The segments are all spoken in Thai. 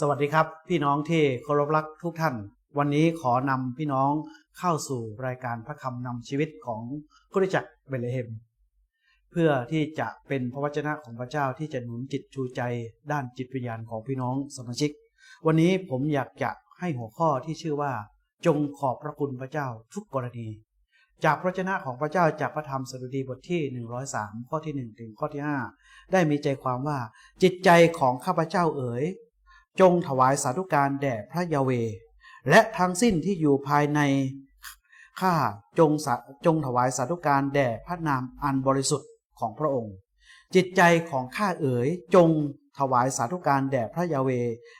สวัสดีครับพี่น้องที่เคารพรักทุกท่าน วันนี้ขอนำพี่น้องเข้าสู่รายการพระคำนำชีวิตของคริสจักรเบลเฮม เพื่อที่จะเป็นพระวจนะของพระเจ้าที่จะหนุนจิตชูใจด้านจิตวิญญาณของพี่น้องสมาชิก วันนี้ผมอยากจะให้หัวข้อที่ชื่อว่า จงขอบพระคุณพระเจ้าทุกกรณี จากพระวจนะของพระเจ้าจากพระธรรมสดุดีบทที่ 103 ข้อที่ 1 ถึงข้อที่ 5 ได้มีใจความว่าจิตใจของข้าพเจ้าเอ๋ย จงถวายสาธุการแด่พระยาเว และทั้งสิ้นที่อยู่ภายในข้าจงจงถวายสาธุการแด่พระนามอันบริสุทธิ์ของพระองค์ จิตใจของข้าเอ๋ยจงถวายสาธุการแด่พระยาเว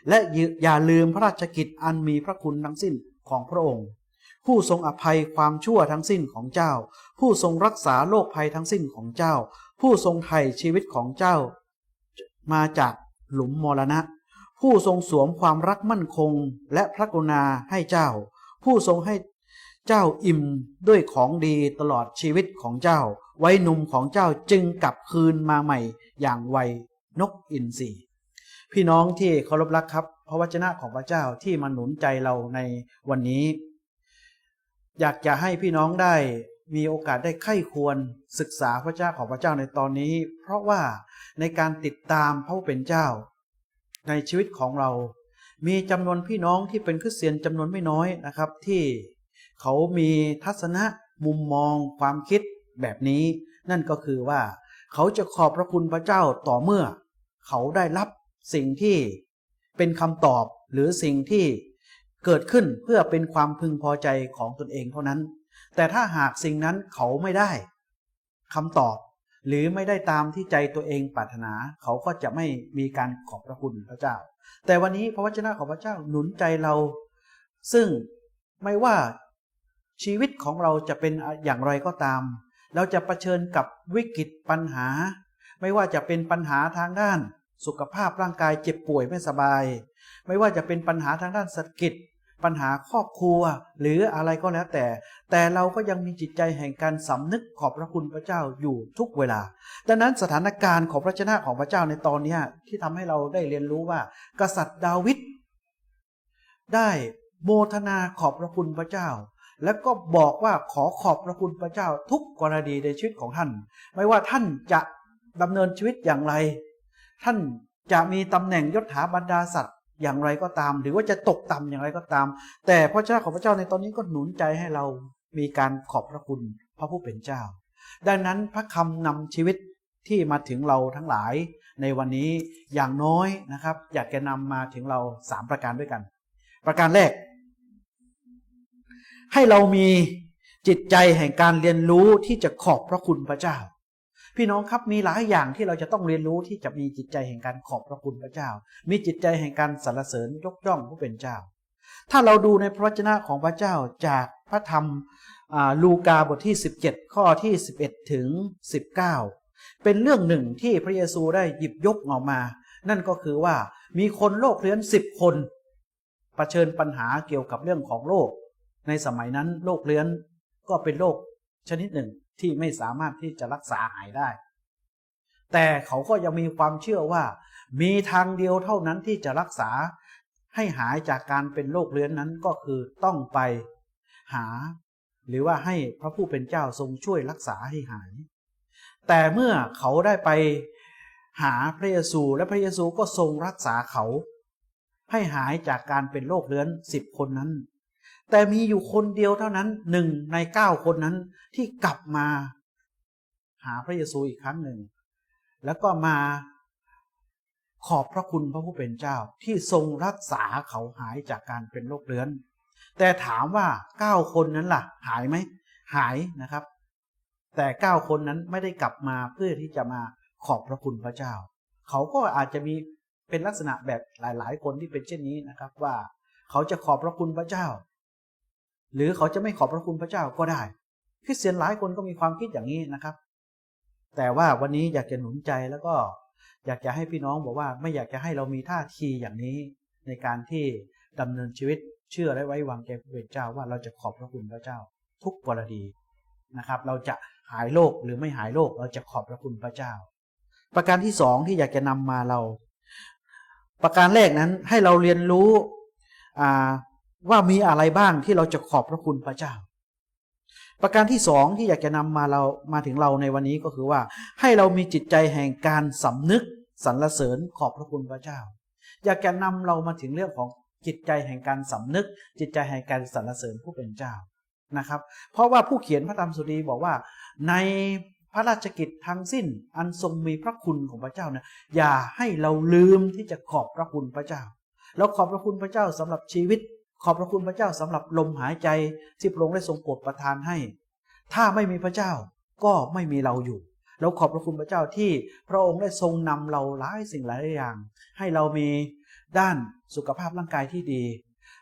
และอย่าลืมพระราชกิจอันมีพระคุณทั้งสิ้นของพระองค์ ผู้ทรงอภัยความชั่วทั้งสิ้นของเจ้า ผู้ทรงรักษาโรคภัยทั้งสิ้นของเจ้า ผู้ทรงไถ่ชีวิตของเจ้า มาจากหลุมมรณะ ผู้ทรงสวมความรักมั่นคงและพระกรุณาให้เจ้า ผู้ทรงให้เจ้าอิ่มด้วยของดีตลอดชีวิตของเจ้า ไว้หนุ่มของเจ้าจึงกลับคืนมาใหม่อย่างไวนกอินทรีพี่น้องที่เคารพรักครับ พระวจนะของพระเจ้าที่มาหนุนใจเราในวันนี้ อยากจะให้พี่น้องได้มีโอกาสได้ไข้ควรศึกษาพระเจ้าของพระเจ้าในตอนนี้ เพราะว่าในการติดตามพระผู้เป็นเจ้า ในชีวิตของเรา มีจำนวนพี่น้องที่เป็นคริสเตียนจำนวนไม่น้อยนะครับ ที่เขามีทัศนะมุมมองความคิดแบบนี้ นั่นก็คือว่าเขาจะขอบพระคุณพระเจ้าต่อเมื่อ เขาได้รับสิ่งที่เป็นคำตอบหรือสิ่งที่เกิดขึ้นเพื่อเป็นความพึงพอใจของตนเองเท่านั้น แต่ถ้าหากสิ่งนั้นเขาไม่ได้คำตอบ หรือไม่ได้ตามที่ใจตัวเองปรารถนา เขาก็จะไม่มีการขอบพระคุณพระเจ้า แต่วันนี้พระวจนะของพระเจ้าหนุนใจเรา ซึ่งไม่ว่าชีวิตของเราจะเป็นอย่างไรก็ตาม เราจะะเผชิญกับวิกฤตปัญหา ไม่ว่าจะเป็นปัญหาทางด้าน สุขภาพร่างกายเจ็บป่วยไม่สบาย ไม่ว่าจะเป็นปัญหาทางด้านเศรษฐกิจ ปัญหาครอบครัวหรืออะไรก็แล้วแต่ แต่เราก็ยังมีจิตใจแห่งการสำนึกขอบพระคุณพระเจ้าอยู่ทุกเวลา ดังนั้นสถานการณ์ของพระเจ้าของพระเจ้าในตอนนี้ที่ทำให้เราได้เรียนรู้ว่า กษัตริย์ดาวิดได้โมทนาขอบพระคุณพระเจ้า แล้วก็บอกว่าขอขอบพระคุณพระเจ้าทุกกรณีในชีวิตของท่าน ไม่ว่าท่านจะดำเนินชีวิตอย่างไร ท่านจะมีตำแหน่งยศถาบรรดาศักดิ์ อย่างไรก็ตาม หรือว่าจะตกต่ำอย่างไรก็ตาม แต่พระเจ้าของพระเจ้าในตอนนี้ก็หนุนใจให้เรามีการขอบพระคุณพระผู้เป็นเจ้า ดังนั้นพระคำนำชีวิตที่มาถึงเราทั้งหลายในวันนี้อย่างน้อยนะครับ อยากจะนำมาถึงเราสามประการด้วยกัน ประการแรก ให้เรามีจิตใจแห่งการเรียนรู้ที่จะขอบพระคุณพระเจ้า พี่น้องครับมีหลายอย่างที่เราจะต้องเรียนรู้ที่จะมีจิตใจแห่งการขอบพระคุณพระเจ้า มีจิตใจแห่งการสรรเสริญยกย่องผู้เป็นเจ้า ถ้าเราดูในพระวจนะของพระเจ้าจากพระธรรมลูกาบทที่ 17 ข้อที่ 11 ถึง 19 เป็นเรื่องหนึ่งที่พระเยซูได้หยิบยกออกมา นั่นก็คือว่ามีคนโรคเรื้อนสิบคนเผชิญปัญหาเกี่ยวกับเรื่องของโรคในสมัยนั้นโรคเรื้อนก็เป็นโรค ชนิดหนึ่งที่ไม่สามารถที่จะรักษาหายได้ แต่เขาก็ยังมีความเชื่อว่า มีทางเดียวเท่านั้นที่จะรักษาให้หายจากการเป็นโรคเรื้อนนั้นก็คือต้องไปหา หรือว่าให้พระผู้เป็นเจ้าทรงช่วยรักษาให้หาย แต่เมื่อเขาได้ไปหาพระเยซูและพระเยซูก็ทรงรักษาเขา ให้หายจากการเป็นโรคเรื้อนสิบคนนั้น แต่มีอยู่คนเดียวเท่านั้นหนึ่งในเก้าคนนั้นที่กลับมา หาพระเยซูอีกครั้งหนึ่ง แล้วก็มาขอบพระคุณพระผู้เป็นเจ้าที่ทรงรักษาเขาหายจากการเป็นโรคเรื้อน แต่ถามว่าเก้าคนนั้นล่ะ หายไหมหายนะครับ แต่เก้าคนนั้นไม่ได้กลับมาเพื่อที่จะมาขอบพระคุณพระเจ้า เขาก็อาจจะมีเป็นลักษณะแบบหลาย ๆ คนที่เป็นเช่นนี้นะครับว่า เขาจะขอบพระคุณพระเจ้า หรือเขาจะไม่ขอบพระคุณพระเจ้าก็ได้คริสเตียนหลายคนก็มีความคิดอย่างนี้นะครับ แต่ว่าวันนี้อยากจะหนุนใจแล้วก็อยากจะให้พี่น้องบอกว่าไม่อยากจะให้เรามีท่าทีอย่างนี้ในการที่ดำเนินชีวิตเชื่อและไว้วางใจพระเจ้าว่าเราจะขอบพระคุณพระเจ้า ทุกกรณีนะครับ เราจะหายโรคหรือไม่หายโรคเราจะขอบพระคุณพระเจ้า ประการที่สองที่อยากจะนำมาเรา ประการแรกนั้นให้เราเรียนรู้อ่า ว่ามีอะไรบ้างที่เราจะขอบพระคุณพระเจ้า ประการที่สองที่อยากจะนำมาเรามาถึงเราในวันนี้ก็คือว่า ให้เรามีจิตใจแห่งการสำนึกสรรเสริญขอบพระคุณพระเจ้า อยากจะนำเรามาถึงเรื่องของจิตใจแห่งการสำนึก จิตใจแห่งการสรรเสริญผู้เป็นเจ้านะครับ เพราะว่าผู้เขียนพระธรรมสุดีบอกว่า ในพระราชกิจทั้งสิ้นอันทรงมีพระคุณของพระเจ้าเนี่ยอย่าให้เราลืมที่จะขอบพระคุณพระเจ้า แล้วขอบพระคุณพระเจ้าสำหรับชีวิต ขอบพระคุณพระเจ้าสำหรับลมหายใจที่พระองค์ได้ทรงโปรดประทานให้ ถ้าไม่มีพระเจ้าก็ไม่มีเราอยู่แล้วขอบพระคุณพระเจ้าที่พระองค์ได้ทรงนำเราหลายสิ่งหลายอย่าง ให้เรามีด้านสุขภาพร่างกายที่ดี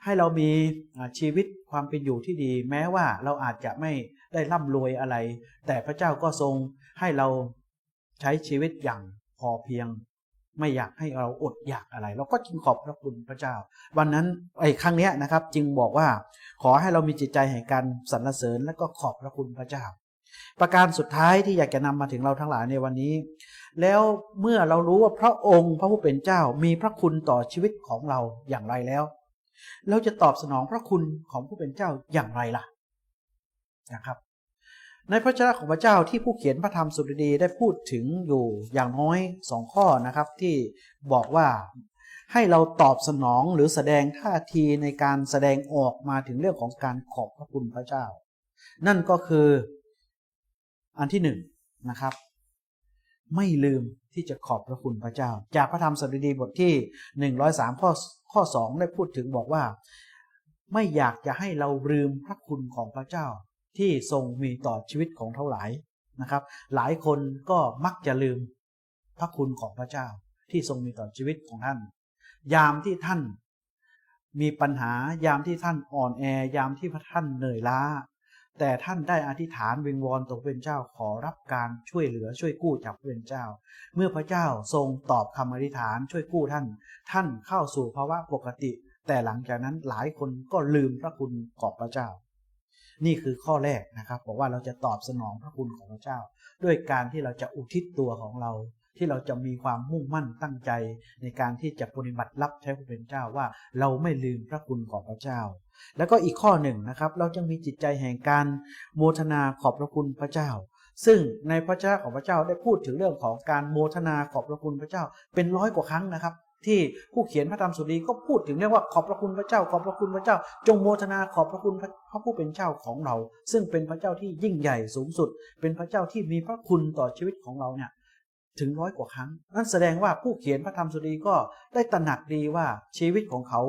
ให้เรามีชีวิตความเป็นอยู่ที่ดี แม้ว่าเราอาจจะไม่ได้ร่ำรวยอะไร แต่พระเจ้าก็ทรงให้เราใช้ชีวิตอย่างพอเพียง ไม่อยากให้เราอดอยากอะไร เราก็จึงขอบพระคุณพระเจ้า วันนั้นไอ้ครั้งเนี้ยนะครับ จึงบอกว่าขอให้เรามีจิตใจแห่งการสรรเสริญและก็ขอบพระคุณพระเจ้า ประการสุดท้ายที่อยากจะนำมาถึงเราทั้งหลายในวันนี้ แล้วเมื่อเรารู้ว่าพระองค์พระผู้เป็นเจ้ามีพระคุณต่อชีวิตของเราอย่างไรแล้ว เราจะตอบสนองพระคุณของผู้เป็นเจ้าอย่างไรล่ะนะครับ ในพระเจ้าของพระเจ้าที่ผู้เขียนพระธรรมสุดดีได้พูดถึงอยู่อย่างน้อยสองข้อนะครับ ที่บอกว่าให้เราตอบสนองหรือแสดงท่าทีในการแสดงออกมาถึงเรื่องของการขอบพระคุณพระเจ้า นั่นก็คืออันที่หนึ่งนะครับ ไม่ลืมที่จะขอบพระคุณพระเจ้า จากพระธรรมสดุดีบทที่ 103 ข้อข้อ 2 ได้พูดถึงบอกว่า ไม่อยากจะให้เราลืมพระคุณของพระเจ้า ที่ทรงมีต่อชีวิตของเท่าหลายนะครับ หลายคนก็มักจะลืมพระคุณของพระเจ้าที่ทรงมีต่อชีวิตของท่าน ยามที่ท่านมีปัญหายามที่ท่านอ่อนแอ ยามที่พระท่านเหนื่อยล้า แต่ท่านได้อธิษฐานวิงวอนต่อพระเป็นเจ้าขอรับการช่วยเหลือช่วยกู้จากพระเป็นเจ้า เมื่อพระเจ้าทรงตอบคำอธิษฐานช่วยกู้ท่าน ท่านเข้าสู่ภาวะปกติ แต่หลังจากนั้นหลายคนก็ลืมพระคุณของพระเจ้า นี่คือข้อแรกนะครับบอกว่าเราจะตอบสนองพระคุณของพระเจ้า ด้วยการที่เราจะอุทิศตัวของเรา ที่เราจะมีความมุ่งมั่นตั้งใจ ในการที่จะปฏิบัติรับใช้พระเป็นเจ้าว่าเราไม่ลืมพระคุณของพระเจ้า แล้วก็อีกข้อหนึ่งนะครับ เราจะมีจิตใจแห่งการโมทนาขอบพระคุณพระเจ้า ซึ่งในพระเจ้าของพระเจ้าได้พูดถึงเรื่องของการโมทนาขอบพระคุณพระเจ้า เป็นร้อยกว่าครั้งนะครับ ที่ผู้เขียนพระธรรมสุดีก็พูดถึงเรียกว่าขอบพระคุณพระเจ้า ขอบพระคุณพระเจ้า จงโมทนาขอบพระคุณพระพระผู้เป็นเจ้าของเรา ซึ่งเป็นพระเจ้าที่ยิ่งใหญ่สูงสุด เป็นพระเจ้าที่มีพระคุณต่อชีวิตของเราเนี่ยถึงร้อยกว่าครั้ง นั่นแสดงว่าผู้เขียนพระธรรมสุดีก็ได้ตระหนักดีว่าชีวิตของเขา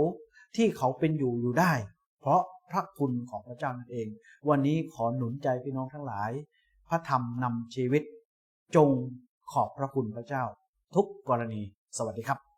ที่เขาเป็นอยู่อยู่ได้ เพราะพระคุณของพระเจ้านั่นเอง วันนี้ขอหนุนใจพี่น้องทั้งหลาย พระธรรมนำชีวิต จงขอบพระคุณพระเจ้า ทุกกรณี สวัสดีครับ